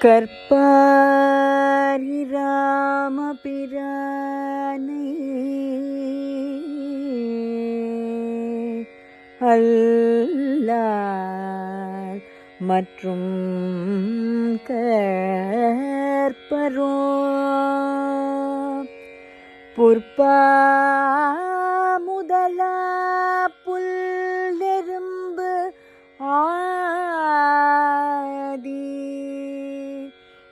கற்பாரி ராமபிரானை அல்லார் மற்றும் கற்பரோ. புற்பா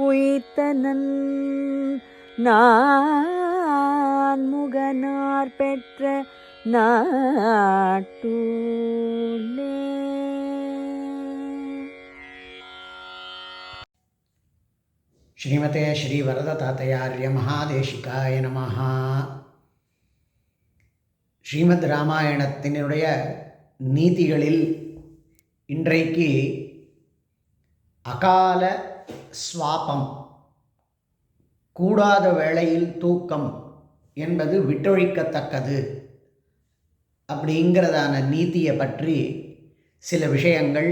உயிர்த்தனன் நான் முகனார் பெற்ற நாட்டூலே ஸ்ரீமதே ஸ்ரீவரத தாத்தையாரிய மகாதேசிகாய நமஹா. ஸ்ரீமத் ராமாயணத்தினுடைய நீதிகளில் இன்றைக்கு அகால ஸ்வாபம். கூடாத வேளையில் தூக்கம் என்பது விட்டொழிக்கத்தக்கது. அப்படிங்கிறதான நீதியை பற்றி சில விஷயங்கள்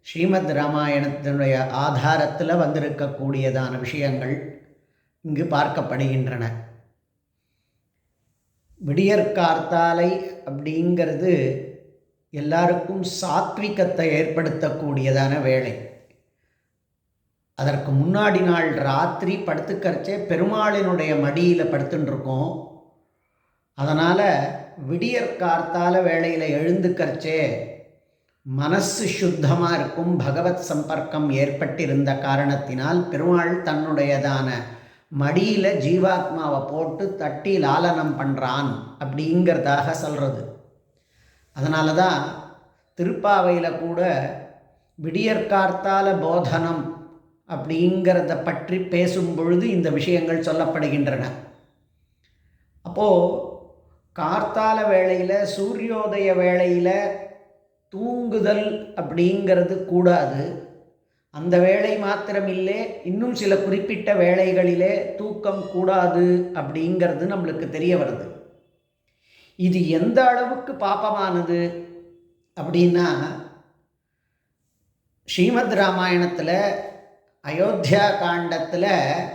ஸ்ரீமத் ராமாயணத்தினுடைய ஆதாரத்தில் வந்திருக்கக்கூடியதான விஷயங்கள் இங்கு பார்க்கப்படுகின்றன. விடியற்கார்த்தாலை அப்படிங்கிறது எல்லாருக்கும் சாத்விகத்தை ஏற்படுத்தக்கூடியதான வேலை அதற்கு முன்னாடி நாள் ராத்திரி படுத்துக்கரைச்சே பெருமாளினுடைய மடியில் படுத்துட்டுருக்கோம் அதனால் விடியற்கார்த்தால வேளையில் எழுந்துக்கரைச்சே மனசு சுத்தமாக இருக்கும். பகவத் சம்பர்க்கம் ஏற்பட்டிருந்த காரணத்தினால் பெருமாள் தன்னுடையதான மடியில் ஜீவாத்மாவை போட்டு தட்டி லாலனம் பண்ணுறான் அப்படிங்கிறதாக சொல்கிறது அதனால தான் திருப்பாவையில் கூட விடியற்கார்த்தால போதனம் அப்படிங்கிறத பற்றி பேசும் பொழுது இந்த விஷயங்கள் சொல்லப்படுகின்றன. அப்போது கார்த்தால வேளையில் சூரியோதய வேளையில் தூங்குதல் அப்படிங்கிறது கூடாது. அந்த வேளை மாத்திரமில்லே இன்னும் சில குறிப்பிட்ட வேளைகளிலே தூக்கம் கூடாது அப்படிங்கிறது நம்மளுக்கு தெரிய வருது. இது எந்த அளவுக்கு பாப்பமானது அப்படின்னா ஸ்ரீமத் ராமாயணத்தில் அயோத்தியா காண்டத்தில்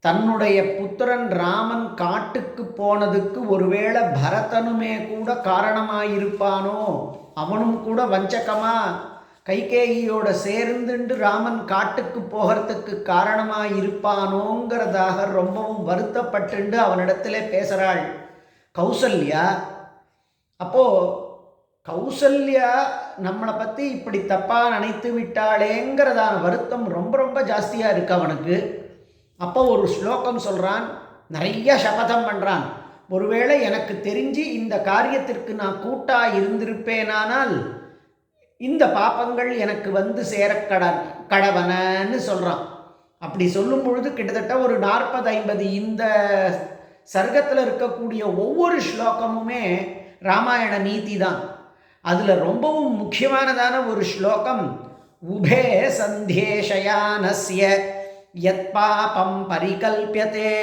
தன்னுடைய புத்திரன் ராமன் காட்டுக்கு போனதுக்கு ஒருவேளை பரதனுமே கூட காரணமாயிருப்பானோ? அவனும் கூட வஞ்சகமா? கைகேயியோட சேர்ந்துண்டு ராமன் காட்டுக்கு போகிறதுக்கு காரணமாயிருப்பானோங்கிறதாக ரொம்பவும் வருத்தப்பட்டுண்டு அவனிடத்துல பேசுகிறாள் கௌசல்யா. அப்போது கௌசல்யா நம்மளை பற்றி இப்படி தப்பாக நினைத்து விட்டாளேங்கிறதான வருத்தம் ரொம்ப ரொம்ப ஜாஸ்தியாக இருக்கு அவனுக்கு. அப்போ ஒரு ஸ்லோகம் சொல்கிறான் நிறைய சபதம் பண்ணுறான் ஒருவேளை எனக்கு தெரிஞ்சு இந்த காரியத்திற்கு நான் கூட்டாக இருந்திருப்பேனானால் இந்த பாப்பங்கள் எனக்கு வந்து சேரக்கட கடவனன்னு சொல்கிறான் அப்படி சொல்லும் பொழுது கிட்டத்தட்ட ஒரு நாற்பது ஐம்பது இந்த சர்க்கத்தில் இருக்கக்கூடிய ஒவ்வொரு ஸ்லோகமுமே ராமாயண நீதி தான். அதில் ரொம்பவும் முக்கியமானதான ஒரு ஸ்லோகம் உபே சந்தேஷயானஸ்ய யத் பாபம் பரிகல்பியதே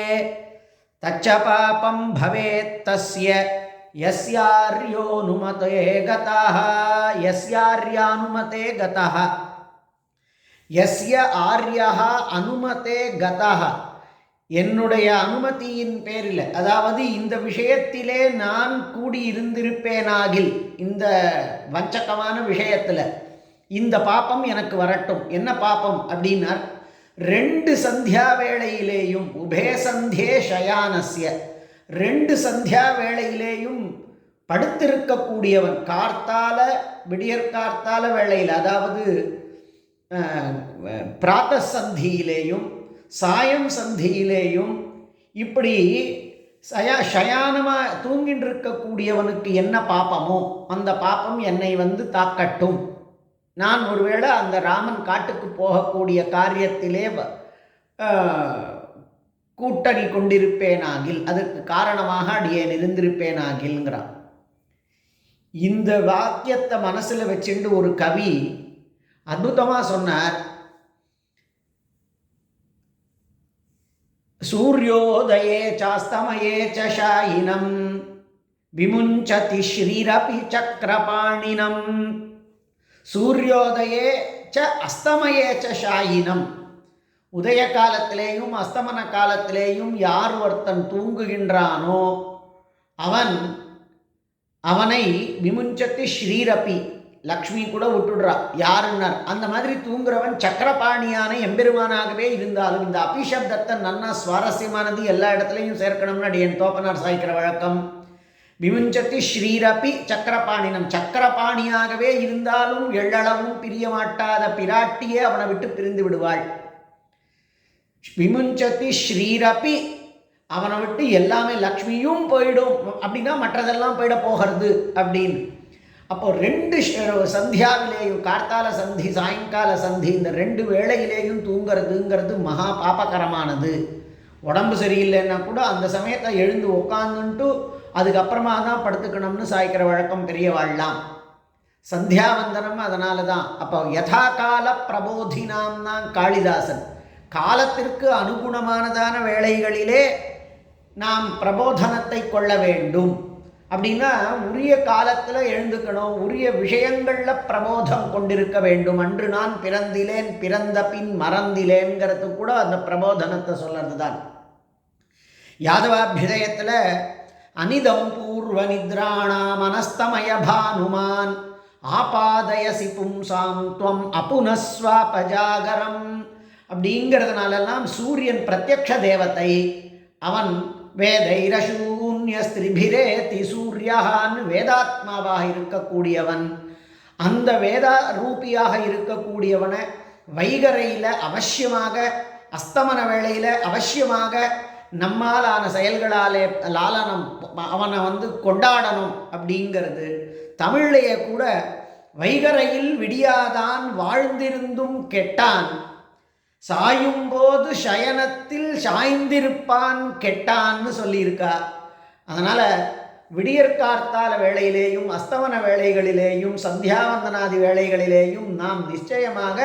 தச்ச பாபம் பவேத் தஸ்ய யஸ்யார்யோனுமதே கதः யஸ்யார்யானுமதே கதः யஸ்ய ஆர்யா அனுமதே கதः என்னுடைய அனுமதியின் பேரில் அதாவது இந்த விஷயத்திலே நான் கூடி இருந்திருப்பேனாகில் இந்த வஞ்சகமான விஷயத்தில் இந்த பாப்பம் எனக்கு வரட்டும். என்ன பாப்பம் அப்படின்னார்? ரெண்டு சந்தியா வேளையிலேயும் உபே சந்தே ஷயானஸ்ய. ரெண்டு சந்தியா வேளையிலேயும் படுத்திருக்கக்கூடியவன் கார்த்தால விடியற்கார்த்தால வேளையில் அதாவது பிராத்த சந்தியிலேயும் சாயம் சந்தியிலேயும் இப்படி சயா சயானமாக தூங்கிட்டு இருக்கக்கூடியவனுக்கு என்ன பாப்பமோ அந்த பாப்பம் என்னை வந்து தாக்கட்டும். நான் ஒருவேளை அந்த ராமன் காட்டுக்கு போகக்கூடிய காரியத்திலே வ- கூட்டணி கொண்டிருப்பேனாகில் அதற்கு காரணமாக அடியேன் இருந்திருப்பேனாகில்ங்கிறான் இந்த வாக்கியத்தை மனசில் வச்சுட்டு ஒரு கவி அற்புதமாக சொன்னார் சூரியோதயே சாஸ்தமயே ச ஷாயினம். விமுஞ்சதி ஸ்ரீரபி சக்கரபாணினம் சூரியோதயே ச அஸ்தமயே ச ஷாயினம். உதய காலத்திலேயும் அஸ்தமன காலத்திலேயும் யார் ஒருத்தன் தூங்குகின்றானோ அவன் அவனை விமுஞ்சத்தி ஸ்ரீரபி லக்ஷ்மி கூட விட்டுடுறா. யாருன்னார்? அந்த மாதிரி தூங்குறவன் சக்கரபாணியான எம்பெருமானாகவே இருந்தாலும் இந்த அபிஷப்தத்தை நன்னா சுவாரஸ்யமானது எல்லா இடத்துலையும் சேர்க்கணும்னு அடியன் தோப்பனார் சாய்க்கிற வழக்கம். விமுஞ்சத்தி ஸ்ரீரபி சக்கரபாணினம். சக்கரபாணியாகவே இருந்தாலும் எள்ளளவும் பிரிய மாட்டாத பிராட்டியே அவனை விட்டு பிரிந்து விடுவாள். விமுஞ்சத்தி ஸ்ரீரபி அவனை விட்டு எல்லாமே லக்ஷ்மியும் போயிடும். அப்படின்னா மற்றதெல்லாம் போயிட போகிறது அப்படின்னு. அப்போ ரெண்டு சந்தியாவிலேயும் கார்த்தால சந்தி சாயங்கால சந்தி இந்த ரெண்டு வேளையிலேயும் தூங்குறதுங்கிறது மகா பாபகரமானது. உடம்பு சரியில்லைன்னா கூட அந்த சமயத்தை எழுந்து உட்காந்துன்ட்டு அதுக்கப்புறமா தான் படுத்துக்கணும்னு சாய்க்கிற வழக்கம் பெரியவாழ்லாம் சந்தியாவந்தனம் அதனால தான் அப்போ யதா கால பிரபோதினாம் தான் காளிதாசன். காலத்திற்கு அனுகுணமானதான வேளைகளிலே நாம் பிரபோதனத்தை கொள்ள வேண்டும். அப்படின்னா உரிய காலத்தில் எழுந்துக்கணும் உரிய விஷயங்களில் பிரபோதம் கொண்டிருக்க வேண்டும். அன்று நான் பிறந்திலேன் பிறந்த பின் மறந்திலேங்கிறது கூட அந்த பிரபோதனத்தை சொல்கிறது தான் யாதவாபியுதயத்தில் அனிதம் பூர்வ நித்ராணா மனஸ்தமய பானுமான் ஆபாதயசி பும்சாம் துவம் அபுனஸ்வாபஜாகரம் அப்படிங்கிறதுனாலெல்லாம் சூரியன் பிரத்யக்ஷ தேவதை அவன் வேதைரசூன்ய ஸ்திரிபிரேதி சூர்யான்னு வேதாத்மாவாக இருக்கக்கூடியவன். அந்த வேதா ரூபியாக இருக்கக்கூடியவனை வைகரையில் அவசியமாக அஸ்தமன வேளையில் அவசியமாக நம்மாலான செயல்களாலே லாலனம் அவனை வந்து கொண்டாடணும் அப்படிங்கிறது. தமிழ்லையே கூட வைகரையில் விடியாதான் வாழ்ந்திருந்தும் கெட்டான். சாயும்போது சயனத்தில் சாய்ந்திருப்பான் கெட்டான்னு சொல்லியிருக்கா. அதனால் விடியற்கார்த்தால வேளையிலேயும் அஸ்தமன வேளைகளிலேயும் சந்தியாவந்தனாதி வேளைகளிலேயும் நாம் நிச்சயமாக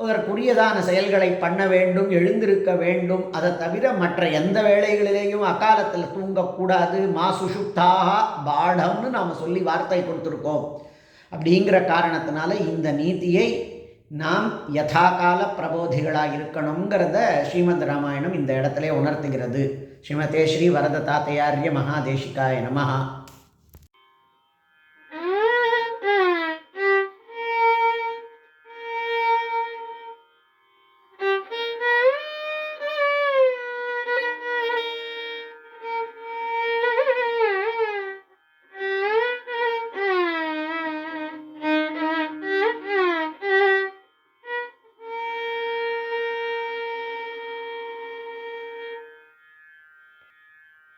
அதற்குரியதான செயல்களை பண்ண வேண்டும் எழுந்திருக்க வேண்டும். அதை தவிர மற்ற எந்த வேளைகளிலேயும் அகாலத்தில் தூங்கக்கூடாது. மா சுஷுப்தாக பாடம்னு நாம் சொல்லி வார்த்தை கொடுத்துருக்கோம். அப்படிங்கிற காரணத்தினால இந்த நீதியை நாம் யதாகால பிரபோதிகளாக இருக்கணுங்கிறத ஸ்ரீமத் ராமாயணம் இந்த இடத்துல உணர்த்துகிறது. ஸ்ரீமதே ஸ்ரீ வரத தாத்தையாரிய மகாதேசிகாய நமஹா.